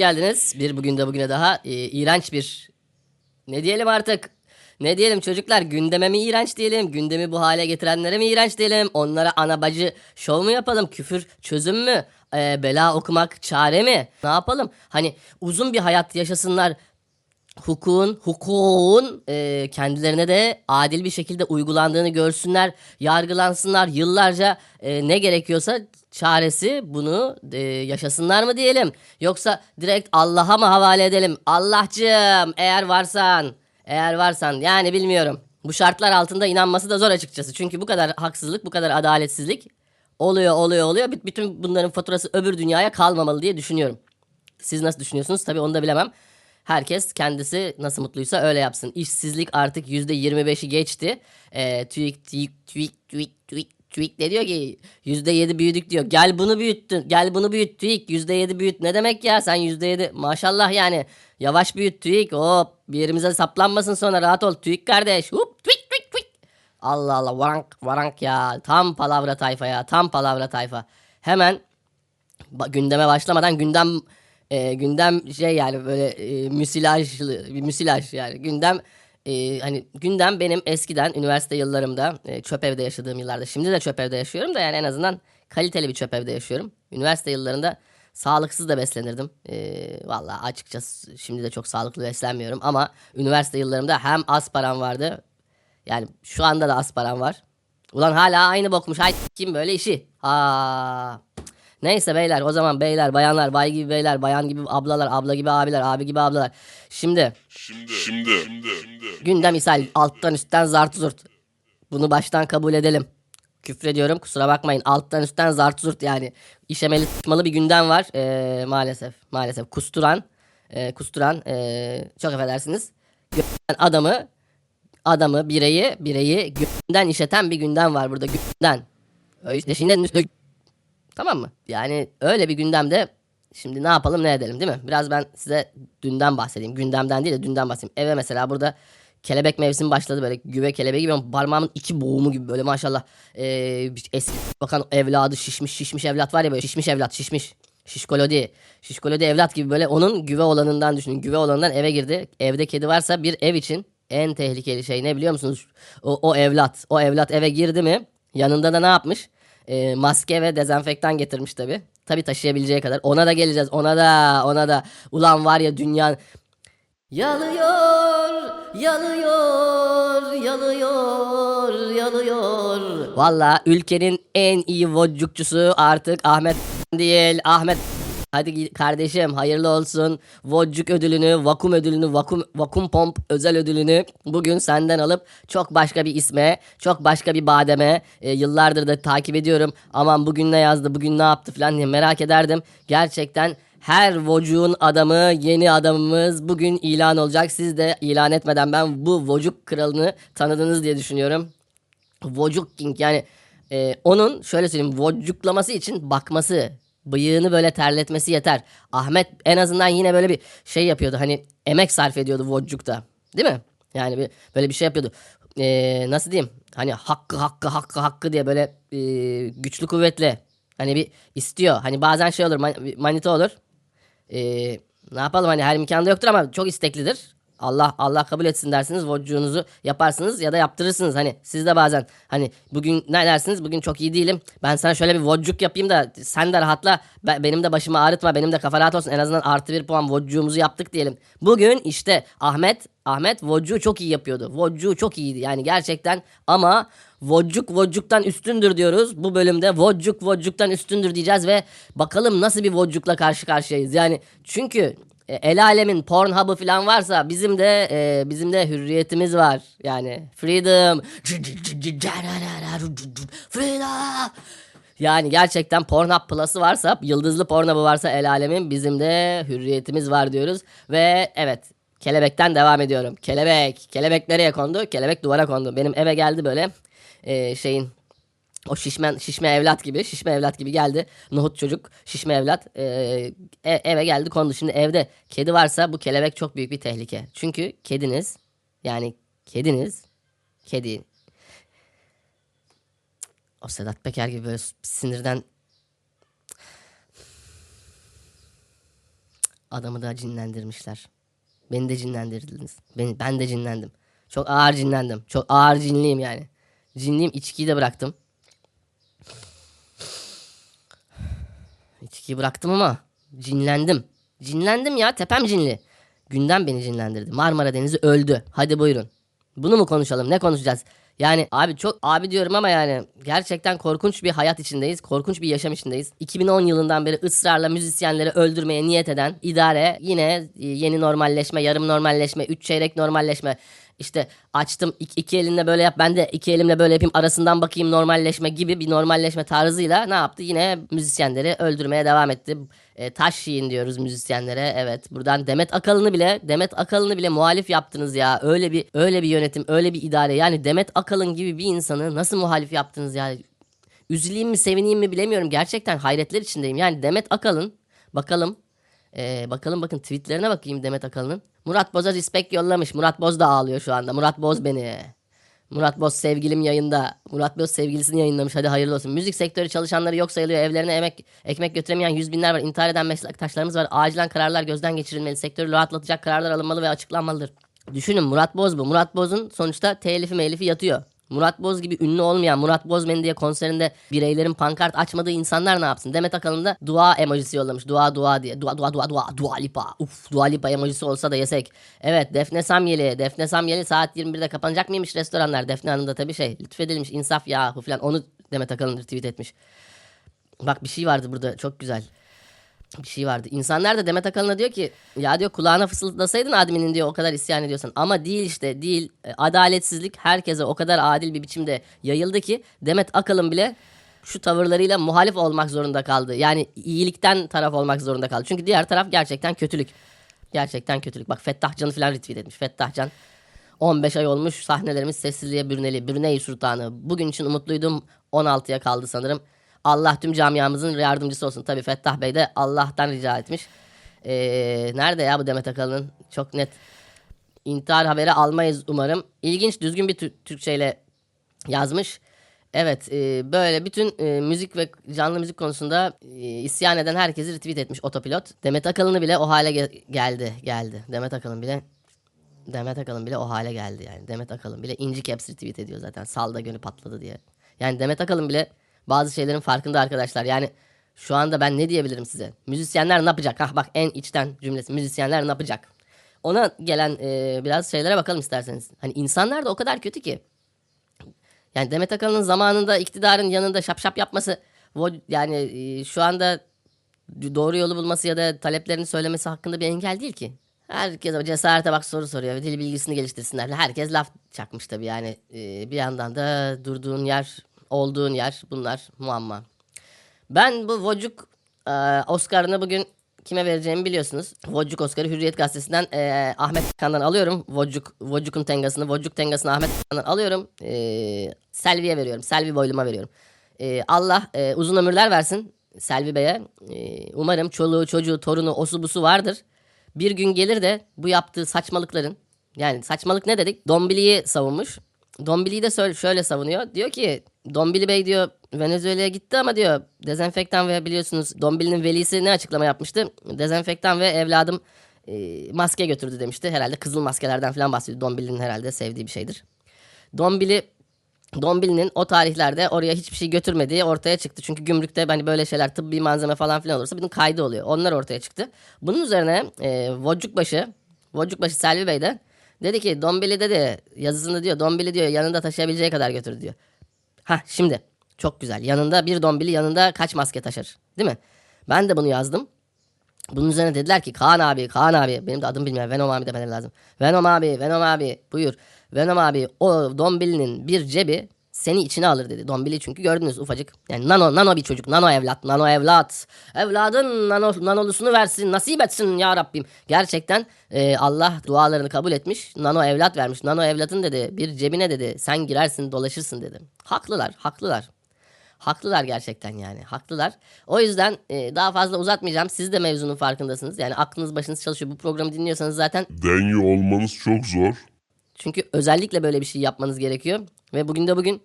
geldiniz. Bir bugün de bugüne daha e, iğrenç bir ne diyelim artık? Ne diyelim çocuklar? Gündeme mi iğrenç diyelim? Gündemi bu hale getirenlere mi iğrenç diyelim? Onlara ana bacı şov mu yapalım? Küfür çözüm mü? E, bela okumak çare mi? Ne yapalım? Hani uzun bir hayat yaşasınlar. Hukukun, hukukun e, kendilerine de adil bir şekilde uygulandığını görsünler, yargılansınlar yıllarca e, ne gerekiyorsa çaresi bunu e, yaşasınlar mı diyelim? Yoksa direkt Allah'a mı havale edelim? Allah'cığım eğer varsan, eğer varsan yani bilmiyorum. Bu şartlar altında inanması da zor açıkçası. Çünkü bu kadar haksızlık, bu kadar adaletsizlik oluyor, oluyor, oluyor. Bü- Bütün bunların faturası öbür dünyaya kalmamalı diye düşünüyorum. Siz nasıl düşünüyorsunuz? Tabii onu da bilemem. Herkes kendisi nasıl mutluysa öyle yapsın. İşsizlik artık %25'i geçti. Ee, TÜİK, TÜİK, TÜİK, TÜİK, TÜİK, TÜİK de diyor ki %7 büyüdük diyor. Gel bunu büyüttün. Gel bunu büyüt TÜİK. %7 büyüt. Ne demek ya sen %7 maşallah yani. Yavaş büyüt TÜİK. Hop bir yerimize saplanmasın sonra rahat ol TÜİK kardeş. Hop TÜİK TÜİK TÜİK. Allah Allah varank varank ya. Tam palavra tayfa ya. Tam palavra tayfa. Hemen gündeme başlamadan gündem e, gündem şey yani böyle e, müsilajlı bir müsilaj yani gündem e, hani gündem benim eskiden üniversite yıllarımda e, çöp evde yaşadığım yıllarda şimdi de çöp evde yaşıyorum da yani en azından kaliteli bir çöp evde yaşıyorum. Üniversite yıllarında sağlıksız da beslenirdim. E, Valla açıkçası şimdi de çok sağlıklı beslenmiyorum ama üniversite yıllarımda hem az param vardı yani şu anda da az param var. Ulan hala aynı bokmuş. Hay kim böyle işi? Aa. Neyse beyler o zaman beyler bayanlar bay gibi beyler bayan gibi ablalar abla gibi abiler abi gibi ablalar. Şimdi Şimdi, şimdi, şimdi, gündem misal alttan üstten zart zurt. Bunu baştan kabul edelim. Küfrediyorum kusura bakmayın alttan üstten zart zurt yani. İşemeli sıçmalı bir gündem var Ee, maalesef maalesef kusturan e, kusturan e, çok affedersiniz. Adamı adamı bireyi bireyi günden işeten bir gündem var burada günden. İşte şimdi Tamam mı? Yani öyle bir gündemde şimdi ne yapalım ne edelim değil mi? Biraz ben size dünden bahsedeyim. Gündemden değil de dünden bahsedeyim. Eve mesela burada kelebek mevsimi başladı böyle güve kelebeği gibi parmağımın iki boğumu gibi böyle maşallah ee, eski bakan evladı şişmiş şişmiş evlat var ya böyle şişmiş evlat şişmiş. Şişkolodi. Şişkolodi evlat gibi böyle onun güve olanından düşünün. Güve olanından eve girdi. Evde kedi varsa bir ev için en tehlikeli şey ne biliyor musunuz? O, o evlat. O evlat eve girdi mi yanında da ne yapmış? E, maske ve dezenfektan getirmiş tabi. Tabi taşıyabileceği kadar. Ona da geleceğiz. Ona da ona da. Ulan var ya dünya Yalıyor, yalıyor, yalıyor, yalıyor. Valla ülkenin en iyi vodcukçusu artık Ahmet değil. Ahmet Hadi kardeşim hayırlı olsun. Vodcuk ödülünü, vakum ödülünü, vakum vakum pomp özel ödülünü bugün senden alıp çok başka bir isme, çok başka bir bademe e, yıllardır da takip ediyorum. Aman bugün ne yazdı, bugün ne yaptı falan diye merak ederdim. Gerçekten her vocuğun adamı, yeni adamımız bugün ilan olacak. Siz de ilan etmeden ben bu vocuk kralını tanıdınız diye düşünüyorum. Vocuk King yani e, onun şöyle söyleyeyim vocuklaması için bakması bıyığını böyle terletmesi yeter. Ahmet en azından yine böyle bir şey yapıyordu hani emek sarf ediyordu vocukta değil mi? Yani bir, böyle bir şey yapıyordu. E, nasıl diyeyim hani hakkı hakkı hakkı hakkı diye böyle e, güçlü kuvvetli hani bir istiyor. Hani bazen şey olur man- manita olur. E, ne yapalım hani her imkanda yoktur ama çok isteklidir. Allah Allah kabul etsin dersiniz vocuğunuzu yaparsınız ya da yaptırırsınız. Hani siz de bazen hani bugün ne dersiniz? Bugün çok iyi değilim. Ben sana şöyle bir vocuk yapayım da sen de rahatla. Be- benim de başımı ağrıtma benim de kafa rahat olsun. En azından artı bir puan vocuğumuzu yaptık diyelim. Bugün işte Ahmet Ahmet vocuğu çok iyi yapıyordu. Vocuğu çok iyiydi yani gerçekten. Ama Vocuk vocuktan üstündür diyoruz. Bu bölümde vocuk vocuktan üstündür diyeceğiz ve bakalım nasıl bir vocukla karşı karşıyayız. Yani çünkü el alemin Pornhub'ı falan varsa bizim de e, bizim de hürriyetimiz var. Yani freedom. Freedom. Yani gerçekten Pornhub Plus'ı varsa, yıldızlı Pornhub'ı varsa el alemin bizim de hürriyetimiz var diyoruz. Ve evet kelebekten devam ediyorum. Kelebek. Kelebek nereye kondu? Kelebek duvara kondu. Benim eve geldi böyle e, şeyin O şişme, şişme evlat gibi, şişme evlat gibi geldi. Nohut çocuk, şişme evlat ee, e- eve geldi kondu. Şimdi evde kedi varsa bu kelebek çok büyük bir tehlike. Çünkü kediniz yani kediniz kedi o Sedat Peker gibi böyle sinirden adamı da cinlendirmişler. Beni de cinlendirdiniz. Beni, ben de cinlendim. Çok ağır cinlendim. Çok ağır cinliyim yani. Cinliyim içkiyi de bıraktım. İçkiyi bıraktım ama cinlendim. Cinlendim ya tepem cinli. Gündem beni cinlendirdi. Marmara Denizi öldü. Hadi buyurun. Bunu mu konuşalım? Ne konuşacağız? Yani abi çok abi diyorum ama yani gerçekten korkunç bir hayat içindeyiz. Korkunç bir yaşam içindeyiz. 2010 yılından beri ısrarla müzisyenleri öldürmeye niyet eden idare yine e, yeni normalleşme, yarım normalleşme, üç çeyrek normalleşme. İşte açtım iki, iki elinle böyle yap ben de iki elimle böyle yapayım arasından bakayım normalleşme gibi bir normalleşme tarzıyla ne yaptı? Yine müzisyenleri öldürmeye devam etti. E, taş yiyin diyoruz müzisyenlere. Evet buradan Demet Akalın'ı bile Demet Akalın'ı bile muhalif yaptınız ya. Öyle bir öyle bir yönetim, öyle bir idare. Yani Demet Akalın gibi bir insanı nasıl muhalif yaptınız ya? Üzüleyim mi, sevineyim mi bilemiyorum. Gerçekten hayretler içindeyim. Yani Demet Akalın bakalım ee, bakalım bakın tweetlerine bakayım Demet Akalın'ın. Murat Boz'a respect yollamış. Murat Boz da ağlıyor şu anda. Murat Boz beni. Murat Boz sevgilim yayında. Murat Boz sevgilisini yayınlamış. Hadi hayırlı olsun. Müzik sektörü çalışanları yok sayılıyor. Evlerine emek ekmek götüremeyen yüz binler var. İntihar eden meslektaşlarımız var. Acilen kararlar gözden geçirilmeli. Sektörü rahatlatacak kararlar alınmalı ve açıklanmalıdır. Düşünün Murat Boz bu. Murat Boz'un sonuçta telifi meylifi yatıyor. Murat Boz gibi ünlü olmayan Murat Boz beni diye konserinde bireylerin pankart açmadığı insanlar ne yapsın? Demet Akalın da dua emojisi yollamış. Dua dua diye. Dua dua dua dua. Dua lipa. Uf dua lipa emojisi olsa da yesek. Evet Defne Samyeli. Defne Samyeli saat 21'de kapanacak mıymış restoranlar? Defne Hanım da tabii şey lütfedilmiş insaf yahu falan. Onu Demet Akalın retweet etmiş. Bak bir şey vardı burada çok güzel bir şey vardı. İnsanlar da Demet Akalın'a diyor ki ya diyor kulağına fısıldasaydın adminin diyor o kadar isyan ediyorsan. Ama değil işte değil. E, Adaletsizlik herkese o kadar adil bir biçimde yayıldı ki Demet Akalın bile şu tavırlarıyla muhalif olmak zorunda kaldı. Yani iyilikten taraf olmak zorunda kaldı. Çünkü diğer taraf gerçekten kötülük. Gerçekten kötülük. Bak Fettah Can'ı falan retweet etmiş. Fettah Can 15 ay olmuş sahnelerimiz sessizliğe bürüneli. Brunei Sultanı. Bugün için umutluydum. 16'ya kaldı sanırım. Allah tüm camiamızın yardımcısı olsun. Tabii Fettah Bey de Allah'tan rica etmiş. Ee, nerede ya bu Demet Akalın'ın? Çok net. İntihar haberi almayız umarım. İlginç düzgün bir Tür- Türkçeyle yazmış. Evet e, böyle bütün e, müzik ve canlı müzik konusunda e, isyan eden herkesi retweet etmiş otopilot. Demet Akalın'ı bile o hale ge- geldi geldi. Demet Akalın bile Demet Akalın bile o hale geldi yani. Demet Akalın bile inci caps retweet ediyor zaten. Salda gönü patladı diye. Yani Demet Akalın bile bazı şeylerin farkında arkadaşlar. Yani şu anda ben ne diyebilirim size? Müzisyenler ne yapacak? Hah bak en içten cümlesi. Müzisyenler ne yapacak? Ona gelen e, biraz şeylere bakalım isterseniz. Hani insanlar da o kadar kötü ki. Yani Demet Akalın'ın zamanında iktidarın yanında şap şap yapması yani e, şu anda doğru yolu bulması ya da taleplerini söylemesi hakkında bir engel değil ki. Herkes cesarete bak soru soruyor dil bilgisini geliştirsinler. Herkes laf çakmış tabii yani. E, bir yandan da durduğun yer, olduğun yer bunlar muamma. Ben bu Vocuk e, Oscar'ını bugün kime vereceğimi biliyorsunuz. Vocuk Oscar'ı Hürriyet Gazetesi'nden e, Ahmet Kan'dan alıyorum. Vocuk, Vocuk'un tengasını, Vocuk tengasını Ahmet Kan'dan alıyorum. E, Selvi'ye veriyorum. Selvi boyluma veriyorum. E, Allah e, uzun ömürler versin Selvi Bey'e. E, umarım çoluğu, çocuğu, torunu, osu busu vardır. Bir gün gelir de bu yaptığı saçmalıkların yani saçmalık ne dedik? Dombili'yi savunmuş. Dombili'yi de şöyle savunuyor. Diyor ki Dombili Bey diyor Venezuela'ya gitti ama diyor dezenfektan ve biliyorsunuz Dombili'nin velisi ne açıklama yapmıştı? Dezenfektan ve evladım e, maske götürdü demişti. Herhalde kızıl maskelerden falan bahsediyor. Dombili'nin herhalde sevdiği bir şeydir. Dombili Dombili'nin o tarihlerde oraya hiçbir şey götürmediği ortaya çıktı. Çünkü gümrükte hani böyle şeyler tıbbi malzeme falan filan olursa bunun kaydı oluyor. Onlar ortaya çıktı. Bunun üzerine e, Vocukbaşı, Vocukbaşı Selvi Bey de dedi ki Dombili dedi yazısında diyor Dombili diyor yanında taşıyabileceği kadar götürdü diyor. Ha şimdi çok güzel. Yanında bir Dombili yanında kaç maske taşır değil mi? Ben de bunu yazdım. Bunun üzerine dediler ki Kaan abi, Kaan abi. Benim de adım bilmiyorum. Venom abi demeleri lazım. Venom abi, Venom abi buyur. Venom abi o Dombili'nin bir cebi seni içine alır dedi. Dombili çünkü gördünüz ufacık. Yani nano, nano bir çocuk. Nano evlat, nano evlat. Evladın nano, nanolusunu versin, nasip etsin ya Rabbim. Gerçekten e, Allah dualarını kabul etmiş. Nano evlat vermiş. Nano evlatın dedi bir cebine dedi sen girersin dolaşırsın dedi. Haklılar, haklılar. Haklılar gerçekten yani. Haklılar. O yüzden e, daha fazla uzatmayacağım. Siz de mevzunun farkındasınız. Yani aklınız başınız çalışıyor. Bu programı dinliyorsanız zaten Denyo olmanız çok zor. çünkü özellikle böyle bir şey yapmanız gerekiyor. Ve bugün de bugün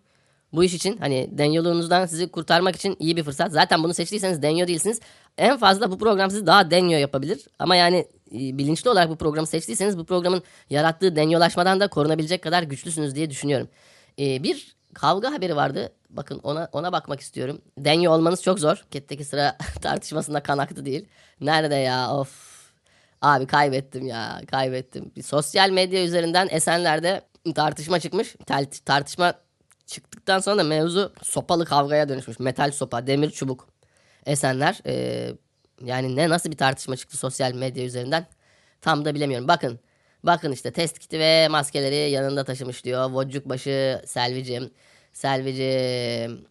bu iş için hani denyoluğunuzdan sizi kurtarmak için iyi bir fırsat. Zaten bunu seçtiyseniz denyo değilsiniz. En fazla bu program sizi daha denyo yapabilir. Ama yani e, bilinçli olarak bu programı seçtiyseniz bu programın yarattığı denyolaşmadan da korunabilecek kadar güçlüsünüz diye düşünüyorum. E, bir kavga haberi vardı. Bakın ona ona bakmak istiyorum. Denyo olmanız çok zor. Ketteki sıra tartışmasında kan aktı değil. Nerede ya of. Abi kaybettim ya kaybettim. Bir sosyal medya üzerinden Esenler'de tartışma çıkmış. Tel- tartışma çıktıktan sonra da mevzu sopalı kavgaya dönüşmüş. Metal sopa, demir çubuk. Esenler e, yani ne nasıl bir tartışma çıktı sosyal medya üzerinden tam da bilemiyorum. Bakın bakın işte test kiti ve maskeleri yanında taşımış diyor. Vodcukbaşı Selvicim. Selvicim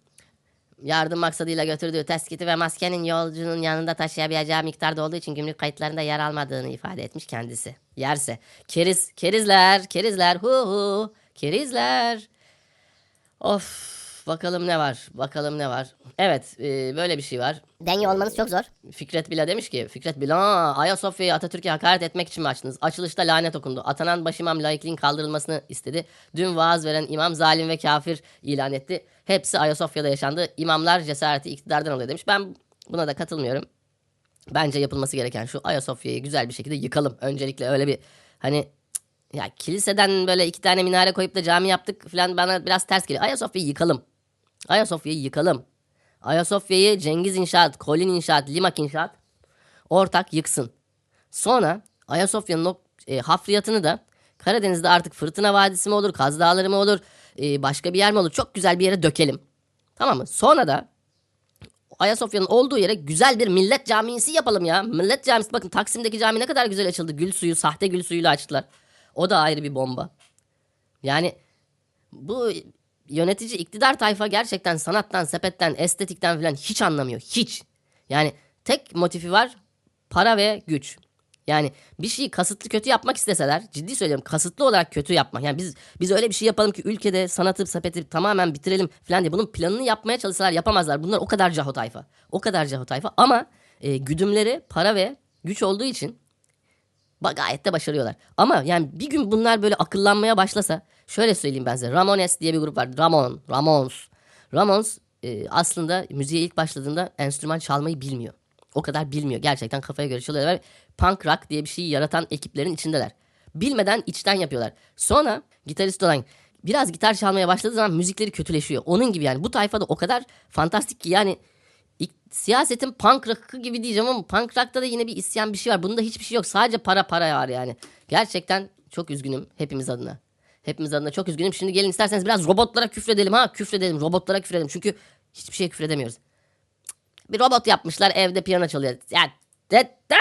yardım maksadıyla götürdüğü test kiti ve maskenin yolcunun yanında taşıyabileceği miktarda olduğu için gümrük kayıtlarında yer almadığını ifade etmiş kendisi. Yerse. Keriz, kerizler, kerizler, hu hu, kerizler. Of, bakalım ne var, bakalım ne var. Evet, e, böyle bir şey var. Denyo olmanız çok zor. Fikret Bila demiş ki Fikret Bila "Aa, Ayasofya'yı Atatürk'e hakaret etmek için mi açtınız? Açılışta lanet okundu. Atanan başimam laikliğin kaldırılmasını istedi. Dün vaaz veren imam zalim ve kafir ilan etti. Hepsi Ayasofya'da yaşandı. İmamlar cesareti iktidardan oluyor demiş. Ben buna da katılmıyorum. Bence yapılması gereken şu Ayasofya'yı güzel bir şekilde yıkalım. Öncelikle öyle bir hani ya kiliseden böyle iki tane minare koyup da cami yaptık falan bana biraz ters geliyor. Ayasofya'yı yıkalım. Ayasofya'yı yıkalım. Ayasofya'yı Cengiz İnşaat, Kolin İnşaat, Limak İnşaat ortak yıksın. Sonra Ayasofya'nın e, hafriyatını da Karadeniz'de artık Fırtına Vadisi mi olur, Kaz Dağları mı olur, e, başka bir yer mi olur çok güzel bir yere dökelim. Tamam mı? Sonra da Ayasofya'nın olduğu yere güzel bir millet camisi yapalım ya. Millet camisi bakın Taksim'deki cami ne kadar güzel açıldı. Gül suyu, sahte gül suyuyla açtılar. O da ayrı bir bomba. Yani bu yönetici iktidar tayfa gerçekten sanattan, sepetten, estetikten falan hiç anlamıyor. Hiç. Yani tek motifi var para ve güç. Yani bir şeyi kasıtlı kötü yapmak isteseler, ciddi söylüyorum kasıtlı olarak kötü yapmak. Yani biz biz öyle bir şey yapalım ki ülkede sanatı, sepeti tamamen bitirelim falan diye bunun planını yapmaya çalışsalar yapamazlar. Bunlar o kadar caho tayfa. O kadar caho tayfa ama e, güdümleri para ve güç olduğu için gayet de başarıyorlar. Ama yani bir gün bunlar böyle akıllanmaya başlasa şöyle söyleyeyim ben size. Ramones diye bir grup var. Ramon, Ramones. Ramones e, aslında müziğe ilk başladığında enstrüman çalmayı bilmiyor. O kadar bilmiyor. Gerçekten kafaya göre çalıyorlar. Punk rock diye bir şeyi yaratan ekiplerin içindeler. Bilmeden içten yapıyorlar. Sonra gitarist olan biraz gitar çalmaya başladığı zaman müzikleri kötüleşiyor. Onun gibi yani. Bu tayfada o kadar fantastik ki yani Siyasetin punk rock'ı gibi diyeceğim ama punk rock'ta da yine bir isyan bir şey var. Bunda hiçbir şey yok. Sadece para para var yani. Gerçekten çok üzgünüm hepimiz adına. Hepimiz adına çok üzgünüm. Şimdi gelin isterseniz biraz robotlara küfredelim ha. Küfredelim. Robotlara küfredelim. Çünkü hiçbir şeye küfredemiyoruz. Bir robot yapmışlar evde piyano çalıyor. Ya de, de.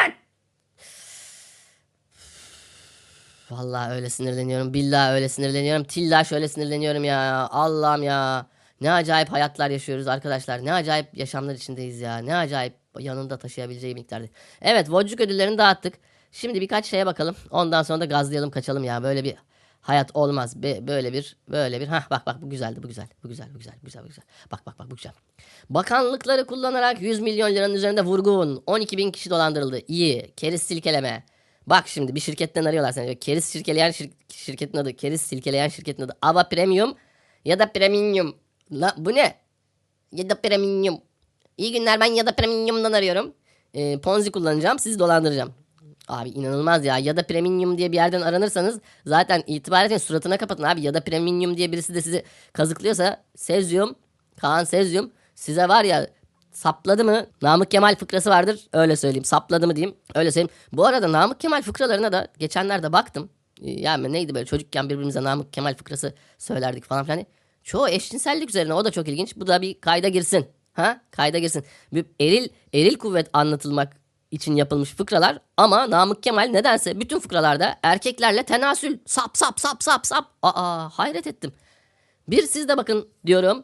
Vallahi öyle sinirleniyorum. Billahi öyle sinirleniyorum. Tilla şöyle sinirleniyorum ya. Allah'ım ya. Ne acayip hayatlar yaşıyoruz arkadaşlar. Ne acayip yaşamlar içindeyiz ya. Ne acayip yanında taşıyabileceği miktarda. Evet Vodcuk ödüllerini dağıttık. Şimdi birkaç şeye bakalım. Ondan sonra da gazlayalım kaçalım ya. Böyle bir hayat olmaz. Be- böyle bir böyle bir. Hah bak bak bu güzeldi bu güzel. Bu güzel bu güzel bu güzel bu güzel. Bak bak bak bu güzel. Bakanlıkları kullanarak 100 milyon liranın üzerinde vurgun. 12 bin kişi dolandırıldı. İyi. Keriz silkeleme. Bak şimdi bir şirketten arıyorlar seni. Keriz silkeleyen şir- şirketin adı. Keriz silkeleyen şirketin adı. Ava Premium ya da Premium. La bu ne? Ya da Premium. İyi günler ben ya da Premium'dan arıyorum. Ee, Ponzi kullanacağım sizi dolandıracağım. Abi inanılmaz ya. Ya da Premium diye bir yerden aranırsanız zaten itibar edin suratına kapatın abi. Ya da Premium diye birisi de sizi kazıklıyorsa Sezyum, Kaan Sezyum size var ya sapladı mı Namık Kemal fıkrası vardır öyle söyleyeyim. Sapladı mı diyeyim öyle söyleyeyim. Bu arada Namık Kemal fıkralarına da geçenlerde baktım. Ee, Yani neydi böyle çocukken birbirimize Namık Kemal fıkrası söylerdik falan filan. Çoğu eşcinsellik üzerine o da çok ilginç. Bu da bir kayda girsin. Ha? Kayda girsin. Bir eril eril kuvvet anlatılmak için yapılmış fıkralar ama Namık Kemal nedense bütün fıkralarda erkeklerle tenasül sap sap sap sap sap. Aa hayret ettim. Bir siz de bakın diyorum.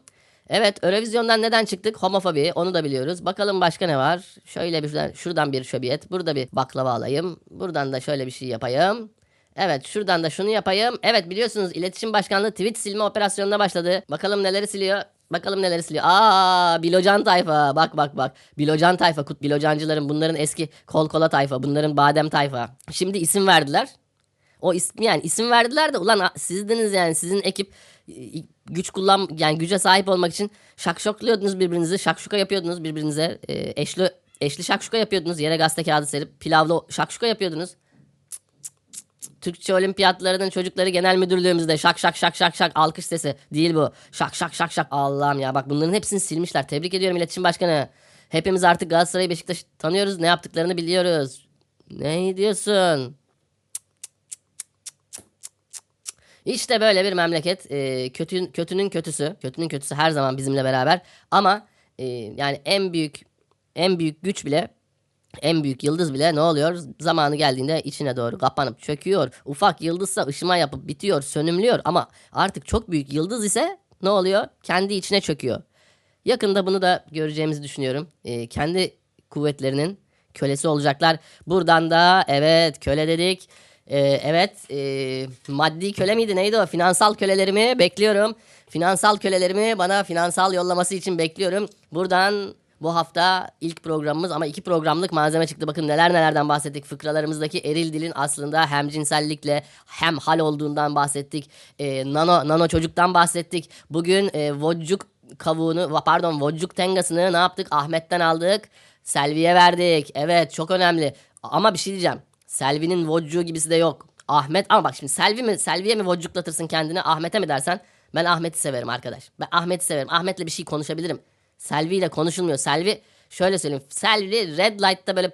Evet Eurovizyon'dan neden çıktık? Homofobi onu da biliyoruz. Bakalım başka ne var? Şöyle bir şuradan, şuradan bir şöbiyet. Burada bir baklava alayım. Buradan da şöyle bir şey yapayım. Evet şuradan da şunu yapayım. Evet biliyorsunuz iletişim başkanlığı tweet silme operasyonuna başladı. Bakalım neleri siliyor. Bakalım neler siliyor. Aa Bilocan tayfa. Bak bak bak. Bilocan tayfa. Kut Bilocancıların bunların eski kol kola tayfa. Bunların badem tayfa. Şimdi isim verdiler. O ismi yani isim verdiler de ulan sizdiniz yani sizin ekip güç kullan yani güce sahip olmak için şakşokluyordunuz birbirinizi. Şakşuka yapıyordunuz birbirinize. E, eşli eşli şakşuka yapıyordunuz. Yere gazete kağıdı serip pilavlı şakşuka yapıyordunuz. Türkçe Olimpiyatlarının çocukları genel müdürlüğümüzde şak şak şak şak şak alkış sesi değil bu. Şak şak şak şak Allah'ım ya bak bunların hepsini silmişler. Tebrik ediyorum iletişim başkanı. Hepimiz artık Galatasaray'ı Beşiktaş'ı tanıyoruz. Ne yaptıklarını biliyoruz. Ne diyorsun? İşte böyle bir memleket. Ee, kötünün, kötünün kötüsü. Kötünün kötüsü her zaman bizimle beraber. Ama e, yani en büyük en büyük güç bile en büyük yıldız bile ne oluyor? Zamanı geldiğinde içine doğru kapanıp çöküyor. Ufak yıldızsa ışıma yapıp bitiyor, sönümlüyor ama artık çok büyük yıldız ise ne oluyor? Kendi içine çöküyor. Yakında bunu da göreceğimizi düşünüyorum. Ee, kendi kuvvetlerinin kölesi olacaklar. Buradan da evet köle dedik. Ee, evet e, maddi köle miydi neydi o? Finansal kölelerimi bekliyorum. Finansal kölelerimi bana finansal yollaması için bekliyorum. Buradan bu hafta ilk programımız ama iki programlık malzeme çıktı. Bakın neler nelerden bahsettik. Fıkralarımızdaki eril dilin aslında hem cinsellikle hem hal olduğundan bahsettik. Ee, nano nano çocuktan bahsettik. Bugün e, vodcuk kavuğunu pardon vodcuk tengasını ne yaptık? Ahmet'ten aldık. Selvi'ye verdik. Evet çok önemli. Ama bir şey diyeceğim. Selvi'nin vodcuğu gibisi de yok. Ahmet ama bak şimdi Selvi mi Selvi'ye mi vodcuklatırsın kendini Ahmet'e mi dersen ben Ahmet'i severim arkadaş. Ben Ahmet'i severim. Ahmet'le bir şey konuşabilirim. Selvi ile konuşulmuyor. Selvi şöyle söyleyeyim. Selvi Red Light'ta böyle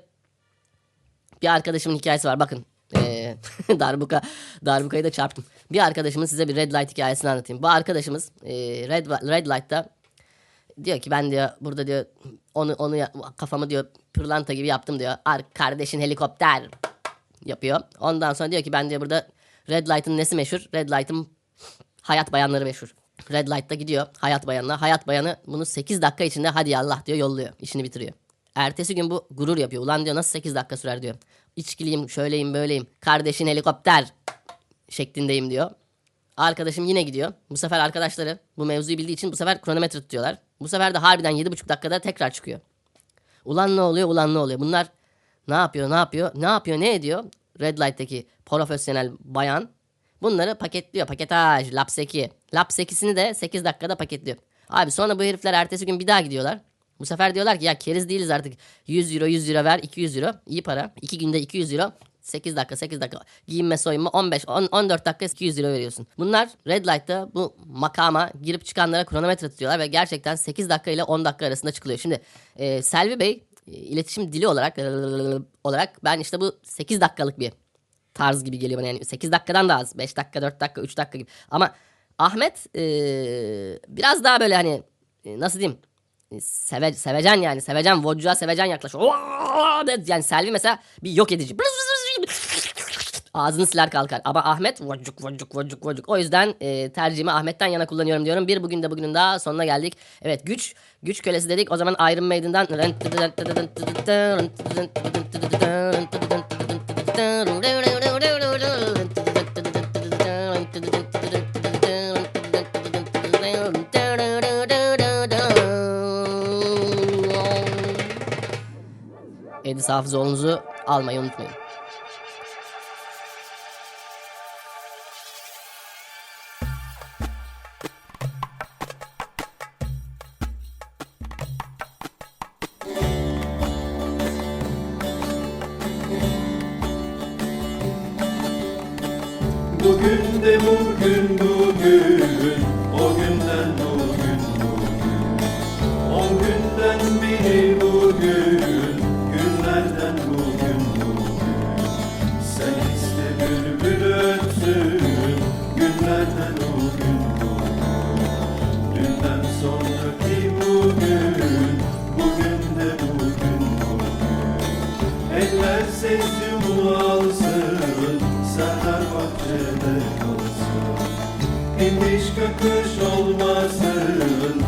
bir arkadaşımın hikayesi var. Bakın. Ee, darbuka darbukayı da çarptım. Bir arkadaşımın size bir Red Light hikayesini anlatayım. Bu arkadaşımız e, Red Red Light'ta diyor ki ben diyor burada diyor onu onu kafamı diyor pırlanta gibi yaptım diyor. Ar kardeşin helikopter yapıyor. Ondan sonra diyor ki ben diyor burada Red Light'ın nesi meşhur? Red Light'ın hayat bayanları meşhur. Red Light'ta gidiyor hayat bayanına. Hayat bayanı bunu 8 dakika içinde hadi Allah diyor yolluyor. işini bitiriyor. Ertesi gün bu gurur yapıyor. Ulan diyor nasıl 8 dakika sürer diyor. İçkiliyim şöyleyim böyleyim. Kardeşin helikopter şeklindeyim diyor. Arkadaşım yine gidiyor. Bu sefer arkadaşları bu mevzuyu bildiği için bu sefer kronometre tutuyorlar. Bu sefer de harbiden 7,5 dakikada tekrar çıkıyor. Ulan ne oluyor ulan ne oluyor? Bunlar ne yapıyor ne yapıyor ne yapıyor ne ediyor? Red Light'taki profesyonel bayan bunları paketliyor. Paketaj, lapseki. Lapsekisini de 8 dakikada paketliyor. Abi sonra bu herifler ertesi gün bir daha gidiyorlar. Bu sefer diyorlar ki ya keriz değiliz artık. 100 euro 100 euro ver 200 euro. iyi para. 2 günde 200 euro. 8 dakika 8 dakika giyinme soyunma 15 10, 14 dakika 200 euro veriyorsun. Bunlar Red Light'ta bu makama girip çıkanlara kronometre tutuyorlar ve gerçekten 8 dakika ile 10 dakika arasında çıkılıyor. Şimdi e, Selvi Bey e, iletişim dili olarak olarak ben işte bu 8 dakikalık bir tarz gibi geliyor bana. Yani 8 dakikadan da az 5 dakika 4 dakika 3 dakika gibi. Ama Ahmet e, biraz daha böyle hani e, nasıl diyeyim? E, seve, sevecen yani. Sevecen vodcuğa sevecen yaklaşıyor. Yani Selvi mesela bir yok edici. Ağzını siler kalkar. Ama Ahmet vodcuk vodcuk vodcuk vodcuk o yüzden e, tercihimi Ahmet'ten yana kullanıyorum diyorum. Bir bugün de bugünün daha sonuna geldik. Evet güç güç kölesi dedik. O zaman Iron Maiden'dan Edis Hafızoğlu'nuzu almayı unutmayın. Bugün de bugün bugün kakış olmasın